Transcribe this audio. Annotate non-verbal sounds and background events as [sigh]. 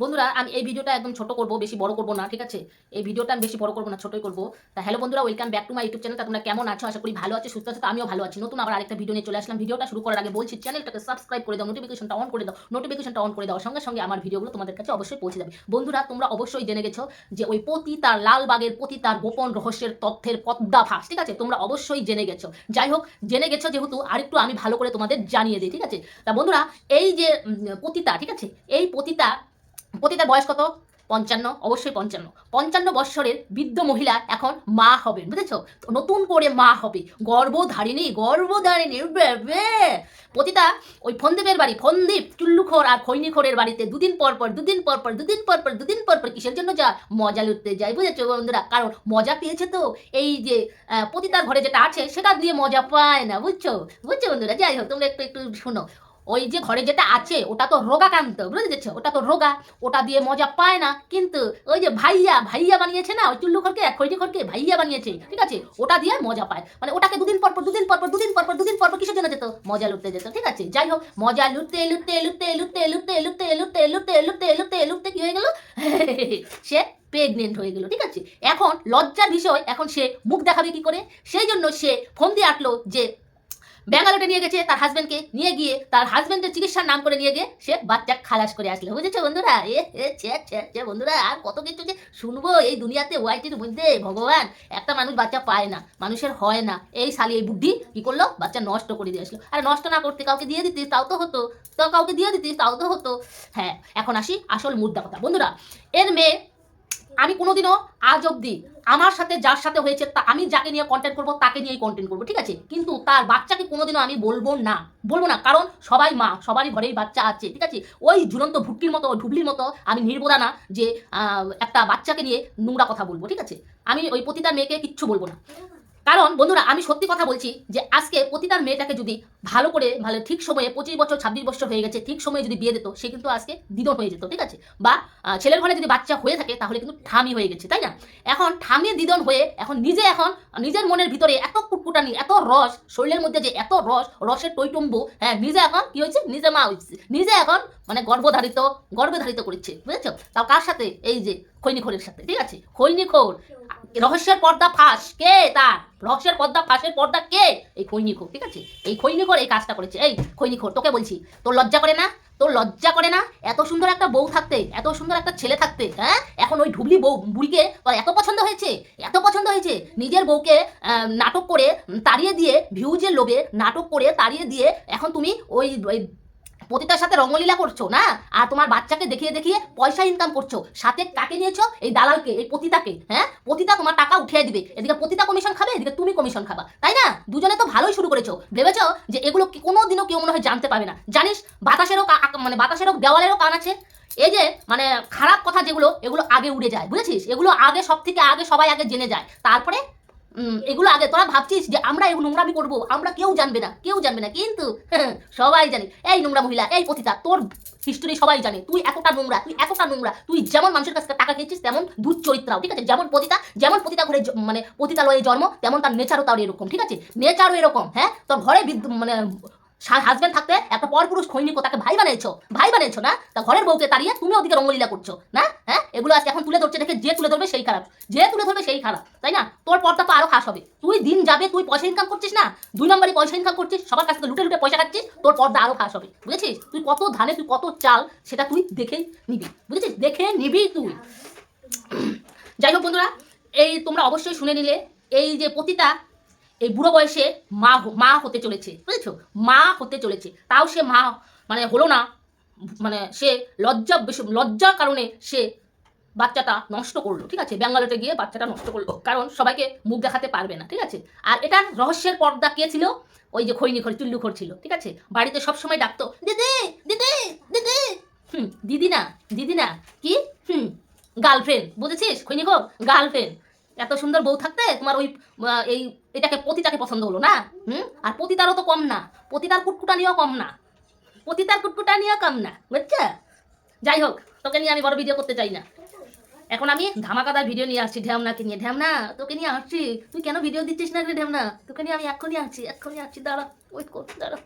বন্ধুরা, আমি এই ভিডিওটা একদম ছোট করব, বেশি বড় করব না, ঠিক আছে? এই ভিডিওটা আমি বেশি বড় করব না, ছোটই করব। তা হ্যালো বন্ধুরা welcome back to my YouTube channel তোমরা কেমন আছো? আশা করি ভালো আছো, সুস্থ আছো আমিও ভালো আছি। নতুন আবার আরেকটা ভিডিও নিয়ে চলে আসলাম। ভিডিওটা শুরু করার আগে বলছি চ্যানেলটাকে সাবস্ক্রাইব করে দাও নোটিফিকেশনটা অন করে দাও। নোটিফিকেশনটা অন করে দাও, সঙ্গে সঙ্গে আমার ভিডিওগুলো তোমাদের কাছে অবশ্যই পৌঁছে যাবে। বন্ধুরা, তোমরা অবশ্যই জেনে গেছো যে ওই পতি তার লালবাগের পতি তার গোপন রহস্যের তথ্যের পদ্মাফাস ঠিক আছে? তোমরা অবশ্যই জেনে গেছো। যাই হোক, জেনে গেছো যেহেতু, আরেকটু আমি ভালো করে তোমাদের জানিয়ে দিই, ঠিক আছে? তা বন্ধুরা, এই যে পতিতা, ঠিক আছে? এই পতিতা পতিতার বয়স কত? পঞ্চান্ন, অবশ্যই পঞ্চান্ন। পঞ্চান্ন বৎসরের বৃদ্ধ মহিলা এখন মা হবেন, বুঝেছ? নতুন করে মা হবে। গর্ভধারিণী গর্ভধারিণী পতিতা ওই ফন্দীপের বাড়ি ফন্দীপ চুল্লুখোর আর খৈনিখোরের বাড়িতে দুদিন পর পর, দুদিন পর পর, দুদিন পর পর, দুদিন পর পর কিসের জন্য যা মজা লুটতে যায়, বুঝেছ বন্ধুরা? কারণ মজা পেয়েছে তো। এই যে পতিতার ঘরে যেটা আছে, সেটা দিয়ে মজা পায় না, বুঝছ? বুঝছ বন্ধুরা? যাই হোক, তোমরা একটু একটু শোনো। ওই যে ঘরে যেটা আছে ওটা তো রোগাকান্ত বুঝতে ওটা তো রোগা ওটা দিয়ে মজা পায় না কিন্তু ওই যে ভাইয়া ভাইয়া বানিয়েছে না ওই চুল্লু খড়কে খৈটি খড়কে ভাইয়া বানিয়েছে ঠিক আছে ওটা দিয়ে মজা পায় মানে ওটাকে দুদিন পর দুদিন পর দুদিন পর দুদিন পর কিসের জন্য যেত মজা লুটতে যেত ঠিক আছে যাই হোক মজা লুটতে লুটতে লুটতে লুটতে লুটতে লুটতে লুটতে লুটতে লুটতে লুটতে লুটতে কি হয়ে গেল সে প্রেগনেন্ট হয়ে গেল ঠিক আছে এখন লজ্জার বিষয় এখন সে মুখ দেখাবে কি করে সেই জন্য সে ফোন দিয়ে আটলো যে ব্যাঙ্গালোরে নিয়ে গেছে তার হাজবেন্ডকে নিয়ে গিয়ে তার হাজবেন্ডের চিকিৎসার নাম করে নিয়ে গিয়ে সে বাচ্চা খালাস করে আসলো। বুঝেছ বন্ধুরা? এ বন্ধুরা, আর কত কিছু যে শুনব এই দুনিয়াতে ওয়াইটির মধ্যে, ভগবান। একটা মানুষ বাচ্চা পায় না, মানুষের হয় না। এই শালি, এই বুদ্ধি কি করল? বাচ্চা নষ্ট করে দিয়ে আসলো। আর নষ্ট না করতে কাউকে দিয়ে দিতিস, তাও তো হতো। তো কাউকে দিয়ে দিতিস, তাও তো হতো। হ্যাঁ এখন আসি আসল মুদ্রা কথা। বন্ধুরা, এর মেয়ে আমি কোনোদিনও আজ অব্দি আমার সাথে যার সাথে হয়েছে তা আমি যাকে নিয়ে কন্টেন্ট করব, তাকে নিয়েই কন্টেন্ট করব, ঠিক আছে? কিন্তু তার বাচ্চাকে কোনোদিনও আমি বলব না বলব না। কারণ সবাই মা, সবারই ঘরেই বাচ্চা আছে, ঠিক আছে? ওই ঝুলন্ত ভুটকির মতো ঢুবলির মতো আমি নির্বোধা না যে একটা বাচ্চাকে নিয়ে নোংরা কথা বলব, ঠিক আছে? আমি ওই পতিতার মেয়েকে কিচ্ছু বলব না। কারণ বন্ধুরা, আমি সত্যি কথা বলছি যে আজকে পতিতার মেয়েটাকে যদি ভালো করে, ভালো ঠিক সময়ে পঁচিশ বছর, ছাব্বিশ বছর হয়ে গেছে, ঠিক সময়ে যদি বিয়ে দিত, সে কিন্তু আজকে দিদন হয়ে যেত, ঠিক আছে? বা ছেলের ঘরে যদি বাচ্চা হয়ে থাকে, তাহলে কিন্তু ঠামি হয়ে গেছে, তাই না? এখন ঠামি দিদন হয়ে, এখন নিজে এখন, নিজের মনের ভিতরে এত কুটকুটানি, এত রস, শরীরের মধ্যে যে এত রস, রসের টইটম্বু হ্যাঁ নিজে এখন কি হয়েছে? নিজে মা হয়েছে। নিজে এখন মানে গর্ভধারিত গর্ভধারিত করছে বুঝেছ? তাও কার সাথে? এই যে খৈনিখোরের সাথে, ঠিক আছে? খৈনিখোর। রহস্যের পর্দা ফাঁস, কে তার? রহস্যের পর্দা ফাঁসের পর্দা কে? এই খৈনিখোর, ঠিক আছে? এই খৈনিখোর এই কাজটা করেছে। এই খৈনিখোর, তোকে বলছি, তোর লজ্জা করে না? তোর লজ্জা করে না? এত সুন্দর একটা বউ থাকতে, এত সুন্দর একটা ছেলে থাকতে হ্যাঁ? এখন ওই ঢুবলি বউ, বুড়িকে তোর এত পছন্দ হয়েছে? এত পছন্দ হয়েছে? নিজের বউকে নাটক করে তাড়িয়ে দিয়ে, ভিউজের লোভে নাটক করে তাড়িয়ে দিয়ে, এখন তুমি ওই পতিতার সাথে রঙ্গলীলা করছ, না? আর তোমার বাচ্চাকে দেখিয়ে দেখিয়ে পয়সা ইনকাম করছ। সাথে কাকে নিয়েছো এই দালালকে, এই পতিতাকে হ্যাঁ? পতিতা তোমার টাকা উঠিয়ে দিবে। এদিকে পতিতা কমিশন খাবে, এদিকে তুমি কমিশন খাবা। তাই না? দুজনে তো ভালোই শুরু করেছ। ভেবেছো যে এগুলো কোনো দিনও কেউ মনে হয় জানতে পারবে না। জানিস, বাতাসেরও মানে বাতাসেরও দেওয়ালেরও কান আছে। এই যে মানে খারাপ কথা যেগুলো, এগুলো আগে উড়ে যায়, বুঝেছিস? এগুলো আগে সব থেকে আগে সবাই আগে জেনে যায়। তারপরে এগুলো আগে তোরা ভাবছিস যে আমরা এগুলো নোংরামি করব, আমরা কেউ জানবে না, কেউ জানবে না, কিন্তু [laughs] সবাই জানে। এই নোংরা মহিলা, এই পতিতা, তোর হিস্টোরি সবাই জানে। তুই এতটা নোংরা, তুই এতটা নোংরা, তুই যেমন মানুষের কাছে টাকা খেয়েছিস, তেমন দুশ্চরিত্রাও, ঠিক আছে? যেমন পতিতা যেমন পতিতা ঘরে মানে পতিতালয়ে জন্ম, তেমন তার নেচারও তার এরকম, ঠিক আছে? নেচারও এরকম হ্যাঁ? তোর ঘরে মানে হাজবেন্ড থাকতে একটা পর পুরুষ খৈনিক তাকে ভাই বানিয়েছো। ভাই বানিয়েছো না? তা ঘরের বউকে তাড়িয়ে তুমি ওদিকে রঙ্গলীলা করছ, না? হ্যাঁ? এগুলো আজকে এখন তুলে ধরছে দেখে যে তুলে ধরবে সেই খারাপ। যে তুলে ধরবে সেই খারাপ, তাই না? তোর পর্দা তো আরও খাস হবে। তুই দিন যাবে, তুই পয়সা ইনকাম করছিস না? দুই নম্বরই পয়সা ইনকাম করছিস, সবার কাছ থেকে লুটে লুটে পয়সা খাচ্ছিস, তোর পর্দা আরও খাস হবে। বুঝেছিস? তুই কত ধানে, তুই কত চাল, সেটা তুই দেখে নিবি। বুঝেছিস? দেখে নিবি তুই। যাই হোক বন্ধুরা, এই তোমরা অবশ্যই শুনে নিলে। এই যে পতিতা এই বুড়ো বয়সে মা মা হতে চলেছে, বুঝেছ? মা হতে চলেছে। তাও সে মা মানে হলো না মানে সে লজ্জা লজ্জার কারণে সে বাচ্চাটা নষ্ট করল, ঠিক আছে? ব্যাঙ্গালোরে গিয়ে বাচ্চাটা নষ্ট করল। কারণ সবাইকে মুখ দেখাতে পারবে না, ঠিক আছে? আর এটার রহস্যের পর্দা কে ছিল? ওই যে খৈনি খর চুল্লু খর ছিল, ঠিক আছে? বাড়িতে সবসময় ডাকতো, দিদি দিদি দিদি! হুম দিদি না দিদি না কি? হুম গার্লফ্রেন্ড বুঝেছিস? খৈনি খোর গার্লফ্রেন্ড এত সুন্দর বউ থাকতে তোমার ওই এই, এটাকে পতিতাকে পছন্দ হলো না? হুম? আর পতিতারও তো কম না। পতিতার কুটকুটানিও কম না। পতিতার কুটকুটানিও কম না, বুঝছ? যাই হোক, তোকে নিয়ে আমি বড় ভিডিও করতে চাই না। এখন আমি ধামাকাদার ভিডিও নিয়ে আসছি, ঢ্যামনাকে নিয়ে। ঢ্যামনা, তোকে নিয়ে আসছি। তুই কেন ভিডিও দিচ্ছিস না রে ঢ্যামনা? তোকে নিয়ে আমি এক্ষুনি আসছি এক্ষুনি আসছি, দাঁড়া ওয়েট কর, দাঁড়া।